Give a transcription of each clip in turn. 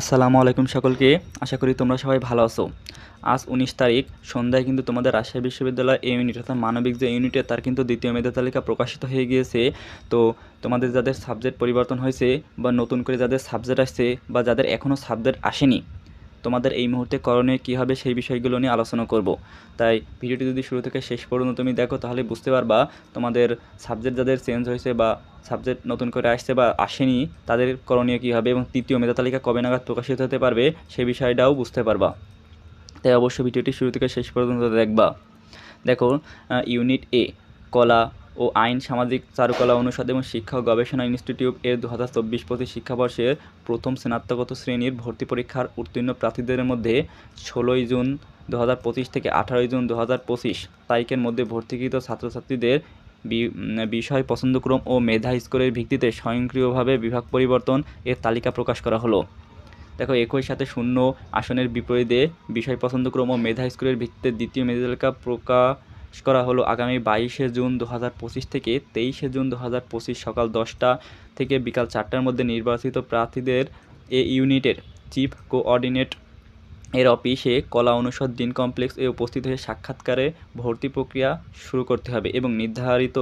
আসসালামু আলাইকুম সকলকে। আশা করি তোমরা সবাই ভালো আছো। আজ উনিশ তারিখ, সন্ধ্যায় কিন্তু তোমাদের রাজশাহী বিশ্ববিদ্যালয় এই ইউনিট অর্থাৎ মানবিক যে ইউনিটে তার কিন্তু দ্বিতীয় মেধা তালিকা প্রকাশিত হয়ে গিয়েছে। তো তোমাদের যাদের সাবজেক্ট পরিবর্তন হয়েছে বা নতুন করে যাদের সাবজেক্ট আসছে বা যাদের এখনও সাবজেক্ট আসেনি তোমাদের এই মুহূর্তে করণীয় কী হবে সেই বিষয়গুলো নিয়ে আলোচনা করব। তাই ভিডিওটি যদি শুরু থেকে শেষ পর্যন্ত তুমি দেখো, তাহলে বুঝতে পারবা তোমাদের সাবজেক্ট যাদের চেঞ্জ হয়েছে বা সাবজেক্ট নতুন করে আসছে বা আসেনি, তাদের করণীয় কী হবে এবং তৃতীয় মেধা তালিকা কবে নাগাদ প্রকাশিত হতে পারবে সেই বিষয়টাও বুঝতে পারবা। তাই অবশ্যই ভিডিওটি শুরু থেকে শেষ পর্যন্ত দেখবা। দেখো ইউনিট এ কলা ও আইন, সামাজিক চারুকলা অনুষদ এবং শিক্ষা ও গবেষণা ইনস্টিটিউট এর দু হাজার চব্বিশ পঁচিশ শিক্ষাবর্ষের প্রথম স্নাতকোত্ত শ্রেণির ভর্তি পরীক্ষার উত্তীর্ণ প্রার্থীদের মধ্যে ষোলোই জুন দু হাজার পঁচিশ থেকে আঠারোই জুন দু হাজার পঁচিশ তারিখের মধ্যে ভর্তিকৃত ছাত্রছাত্রীদের বিষয়, পছন্দক্রম ও মেধা স্কোরের ভিত্তিতে স্বয়ংক্রিয়ভাবে বিভাগ পরিবর্তন এর তালিকা প্রকাশ করা হলো। দেখো, একই সাথে শূন্য আসনের বিপরীতে বিষয়, পছন্দক্রম ও মেধা স্কোরের ভিত্তিতে দ্বিতীয় মেধা তালিকা প্রকাশ করা হলো আগামী বাইশে জুন দু হাজার পঁচিশ থেকে তেইশে জুন দু হাজার পঁচিশ সকাল দশটা থেকে বিকাল চারটার মধ্যে নির্বাচিত প্রার্থীদের এ ইউনিটের চিফ কোঅর্ডিনেট এর অফিসে কলা অনুষদ ডিন কমপ্লেক্স এ উপস্থিত হয়ে সাক্ষাৎকারে ভর্তি প্রক্রিয়া শুরু করতে হবে এবং নির্ধারিত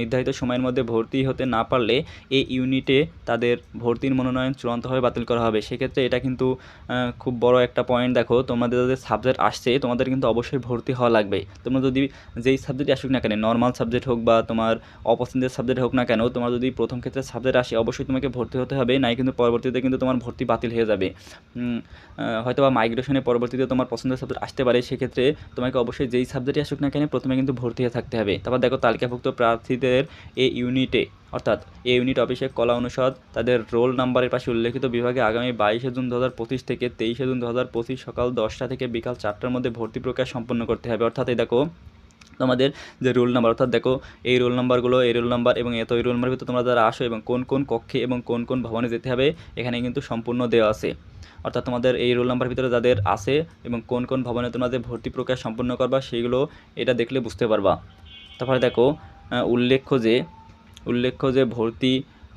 নির্ধারিত সময়ের মধ্যে ভর্তি হতে না পারলে এই ইউনিটে তাদের ভর্তির মনোনয়ন চূড়ান্তভাবে বাতিল করা হবে। সেক্ষেত্রে এটা কিন্তু খুব বড় একটা পয়েন্ট দেখো। তোমাদের যাদের সাবজেক্ট আসছে, তোমাদের কিন্তু অবশ্যই ভর্তি হওয়া লাগবে। তোমরা যদি যেই সাবজেক্ট আসুক না কেন নর্মাল সাবজেক্ট হোক বা তোমার অপছন্দের সাবজেক্ট হোক না কেন, তোমার যদি প্রথম ক্ষেত্রে সাবজেক্ট আসে, অবশ্যই তোমাকে ভর্তি হতে হবে। নাই কিন্তু পরবর্তীতে কিন্তু তোমার ভর্তি বাতিল হয়ে যাবে। হয়তো বা মাইগ্রেশনের পরবর্তীতে তোমার পছন্দের সাবজেক্ট আসতে পারে, সেক্ষেত্রে তোমাকে অবশ্যই যেই সাবজেক্টই আসুক না কেন প্রথমে কিন্তু ভর্তি হয়ে থাকতে হবে। তারপর দেখো তালিকাভুক্ত প্রার্থীদের এই ইউনিটে অর্থাৎ এই ইউনিট অফিসে কলা অনুষদ, তাদের রোল নাম্বারের পাশে উল্লেখিত বিভাগে আগামী বাইশে জুন দু হাজার পঁচিশ থেকে তেইশে জুন দু হাজার পঁচিশ সকাল দশটা থেকে বিকাল চারটার মধ্যে ভর্তি প্রক্রিয়া সম্পন্ন করতে হবে। অর্থাৎ এই দেখো তোমাদের যে রোল নাম্বার, অর্থাৎ দেখো এই রোল নাম্বারগুলো, এই রোল নাম্বার এবং এত এই রোল নাম্বার ভিতরে তোমরা যারা আসো এবং কোন কোন কক্ষে এবং কোন কোন ভবনে যেতে হবে, এখানে কিন্তু সম্পূর্ণ দেওয়া আছে। অর্থাৎ তোমাদের এই রোল নাম্বার ভিতরে যাদের আছে এবং কোন কোন ভবনে তোমাদের ভর্তি প্রক্রিয়া সম্পূর্ণ করবা সেইগুলো এটা দেখলে বুঝতে পারবা। তারপরে দেখো উল্লেখ্য যে উল্লেখ্য যে ভর্তি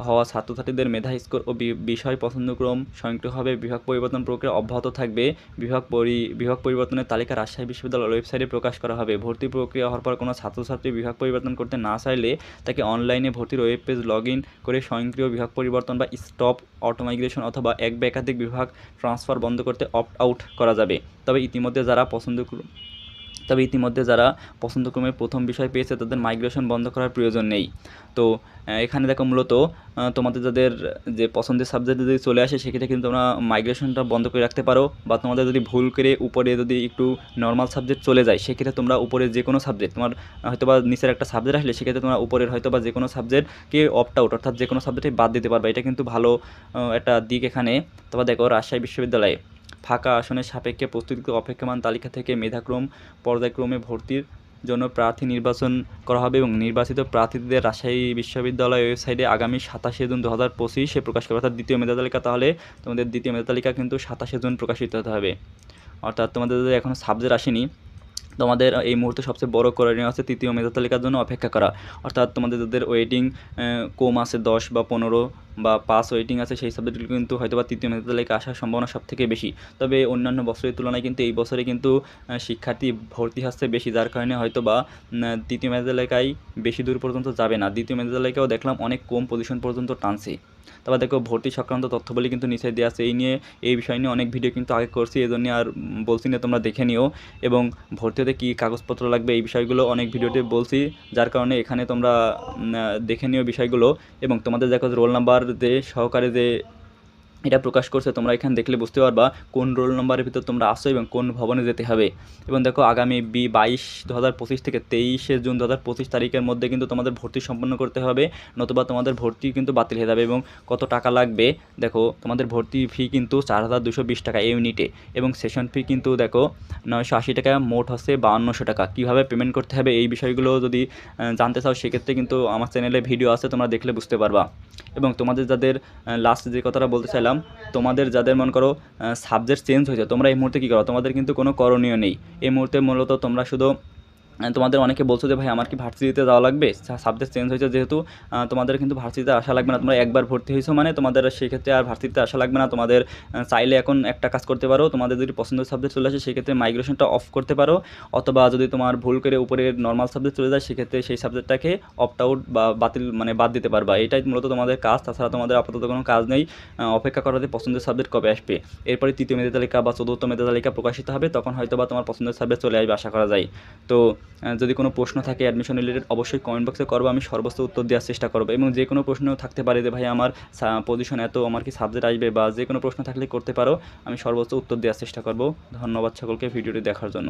হওয়া ছাত্রছাত্রীদের মেধা স্কোর ও বিষয় পছন্দক্রম স্বয়ংক্রিয়ভাবে বিভাগ পরিবর্তন প্রক্রিয়া অব্যাহত থাকবে। বিভাগ পরি, বিভাগ পরিবর্তনের তালিকা রাজশাহী বিশ্ববিদ্যালয়ের ওয়েবসাইটে প্রকাশ করা হবে। ভর্তি প্রক্রিয়া হওয়ার পর কোনো ছাত্রছাত্রী বিভাগ পরিবর্তন করতে না চাইলে তাকে অনলাইনে ভর্তির ওয়েব পেজ লগ করে স্বয়ংক্রিয় বিভাগ পরিবর্তন বা স্টপ অটোমাইগ্রেশন অথবা এক বা একাধিক বিভাগ ট্রান্সফার বন্ধ করতে অপ্ট আউট করা যাবে। তবে ইতিমধ্যে যারা পছন্দ তবে ইতিমধ্যে যারা পছন্দক্রমে প্রথম বিষয় পেয়েছে, তাদের মাইগ্রেশন বন্ধ করার প্রয়োজন নেই। তো এখানে দেখো মূলত তোমাদের যাদের, যে পছন্দের সাবজেক্ট যদি চলে আসে, সেক্ষেত্রে কিন্তু তোমরা মাইগ্রেশনটা বন্ধ করে রাখতে পারো। বা তোমাদের যদি ভুল করে উপরে যদি একটু নর্মাল সাবজেক্ট চলে যায়, সেক্ষেত্রে তোমরা উপরে যে কোনো সাবজেক্ট তোমার হয়তো বা নিচের একটা সাবজেক্ট আসলে সেক্ষেত্রে তোমরা উপরের হয়তো বা যে কোনো সাবজেক্টকে অপ্ট আউট অর্থাৎ যে কোনো সাবজেক্টে বাদ দিতে পারবে। এটা কিন্তু ভালো একটা দিক এখানে। তারপর দেখো, রাজশাহী বিশ্ববিদ্যালয়ে ফাঁকা আসনের সাপেক্ষে প্রস্তুতি অপেক্ষমান তালিকা থেকে মেধাক্রম, পর্যায়ক্রমে ভর্তির জন্য প্রার্থী নির্বাচন করা হবে এবং নির্বাচিত প্রার্থীদের রাজশাহী বিশ্ববিদ্যালয় ওয়েবসাইটে আগামী সাতাশে জুন দু হাজার পঁচিশে প্রকাশ করবে অর্থাৎ দ্বিতীয় মেধা তালিকা, তাহলে তোমাদের দ্বিতীয় মেধা তালিকা কিন্তু সাতাশে জুন প্রকাশিত হতে হবে। অর্থাৎ তোমাদের এখনও সাবজেক্ট আসেনি, তোমাদের এই মুহূর্তে সবচেয়ে বড় করণীয় আছে তৃতীয় মেধা তালিকার জন্য অপেক্ষা করা। অর্থাৎ তোমাদের যাদের ওয়েটিং কম আছে দশ বা পনেরো বা পাস ওয়েটিং আছে সেই সাবজেক্টগুলো কিন্তু হয়তো বা তৃতীয় মেধা তালিকা আসার সম্ভাবনা সব থেকে বেশি। তবে অন্যান্য বছরের তুলনায় কিন্তু এই বছরে কিন্তু শিক্ষার্থী ভর্তি হচ্ছে বেশি, যার কারণে হয়তো বা দ্বিতীয় মেধা তালিকায় বেশি দূর পর্যন্ত যাবে না। দ্বিতীয় মেধা তালিকাও দেখলাম অনেক কম পজিশন পর্যন্ত টানছে। তারপর দেখো ভর্তি সংক্রান্ত তথ্যবলী কিন্তু নিচে দেওয়া আছে। এই নিয়ে, এই বিষয় নিয়ে অনেক ভিডিও কিন্তু আগে করছি এই জন্য আর বলছি না, তোমরা দেখে নিও। এবং ভর্তি হতে কী কাগজপত্র লাগবে, এই বিষয়গুলো অনেক ভিডিওতে বলছি, যার কারণে এখানে তোমরা দেখে নিও বিষয়গুলো। এবং তোমাদের দেখো রোল নাম্বার যে সহকারে যে এটা প্রকাশ করছে, তোমরা এখানে দেখলে বুঝতে পারবা কোন রোল নম্বরের ভিতর তোমরা আসো এবং কোন ভবনে যেতে হবে। এবং দেখো, আগামী বি বাইশ দু হাজার পঁচিশ থেকে তেইশে জুন দু হাজার পঁচিশ তারিখের মধ্যে কিন্তু তোমাদের ভর্তি সম্পন্ন করতে হবে, নতুবা তোমাদের ভর্তি কিন্তু বাতিল হয়ে যাবে এবং কত টাকা লাগবে? দেখো, তোমাদের ভর্তি ফি কিন্তু চার হাজার দুশো বিশ টাকা ইউনিটে এবং সেশন ফি কিন্তু দেখো, নয়শো আশি টাকা, মোট হচ্ছে বাউন্নশো টাকা। কীভাবে পেমেন্ট করতে হবে এই বিষয়গুলো যদি জানতে চাও, সেক্ষেত্রে কিন্তু আমার চ্যানেলে ভিডিও আছে, তোমরা দেখলে বুঝতে পারবা। এবং তোমাদের যাদের লাস্ট যে কথাটা বলতে চাইলাম তোমাদের যাদের মনে করো সাবজেক্ট চেঞ্জ হয়েছে, তোমরা এই মুহূর্তে কী করো? তোমাদের কিন্তু কোনো করণীয় নেই। এই মুহূর্তে মূলত তোমরা শুধু তোমাদের অনেকে বলছো যে, ভাই, আমার কি ভার্সিটিতে যাওয়া লাগবে? সাবজেক্ট চেঞ্জ হয়েছে যেহেতু তোমাদের কিন্তু ভার্সিটিতে আসা লাগবে না। তোমরা একবার ভর্তি হয়েছো মানে তোমাদের সেক্ষেত্রে আর ভার্সিটিতে আসা লাগবে না। তোমাদের চাইলে এখন একটা কাজ করতে পারো। তোমাদের যদি পছন্দের সাবজেক্ট চলে আসে, সেক্ষেত্রে মাইগ্রেশনটা অফ করতে পারো। অথবা যদি তোমার ভুল করে উপরে নর্মাল সাবজেক্ট চলে যায়, সেক্ষেত্রে সেই সাবজেক্টটাকে অপ্ট আউট বা বাতিল মানে বাদ দিতে পারবা। এটাই মূলত তোমাদের কাজ। তাছাড়া তোমাদের আপাতত কোনো কাজ নেই। অপেক্ষা করাতে পছন্দের সাবজেক্ট কবে আসবে? এরপরে তৃতীয় মেধা তালিকা বা চতুর্থ মেধা তালিকা প্রকাশিত হবে। তখন হয়তো বা তোমার পছন্দের সাবজেক্ট চলে আসবে, আশা করা যায়। তো যদি কোনো প্রশ্ন থাকে অ্যাডমিশন রিলেটেড অবশ্যই কমেন্ট বক্সে করব, আমি সর্বোচ্চ উত্তর দেওয়ার চেষ্টা করব। এবং যে কোনো প্রশ্ন থাকতে পারে যে, ভাই, আমার পজিশন এত, আমার কি সাবজেক্ট আসবে? বা যে কোনো প্রশ্ন থাকলে করতে পারো, আমি সর্বোচ্চ উত্তর দেওয়ার চেষ্টা করব। ধন্যবাদ সকলকে ভিডিওটি দেখার জন্য।